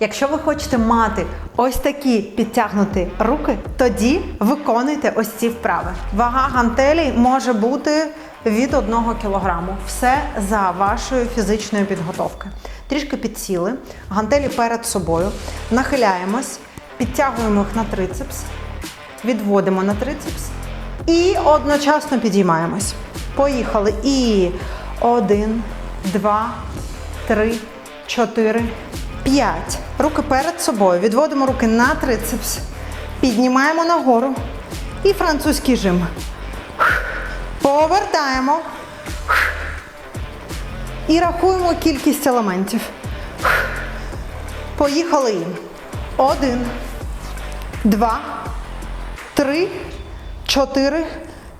Якщо ви хочете мати ось такі підтягнуті руки, тоді виконуйте ось ці вправи. Вага гантелей може бути від 1 кг. Все за вашою фізичною підготовкою. Трішки підсіли, гантелі перед собою, нахиляємось, підтягуємо їх на трицепс, відводимо на трицепс і одночасно підіймаємось. Поїхали. І один, два, три, чотири, п'ять. Руки перед собою. Відводимо руки на трицепс. Піднімаємо нагору. І французький жим. Повертаємо. І рахуємо кількість елементів. Поїхали. їм. Один, два, три, чотири,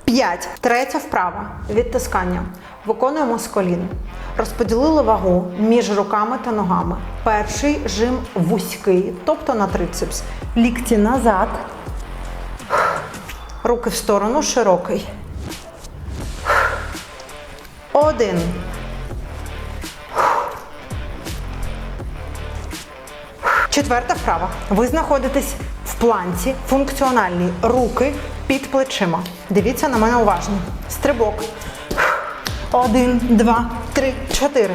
п'ять. Третя вправа. Відтискання. Виконуємо з колін. Розподілили вагу між руками та ногами. Перший жим вузький, тобто на трицепс. Лікті назад. Руки в сторону широкий. Один. Четверта вправа. Ви знаходитесь планці функціональній. Руки під плечима. Дивіться на мене уважно. Стрибок. Один, два, три, чотири.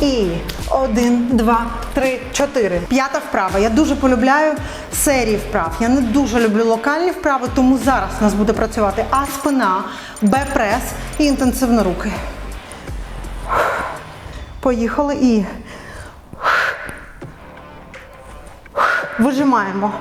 І один, два, три, чотири. П'ята вправа. Я дуже полюбляю серії вправ. Я не дуже люблю локальні вправи, тому зараз у нас буде працювати А спина, Б прес і інтенсивно руки. Поїхали і вижимаємо.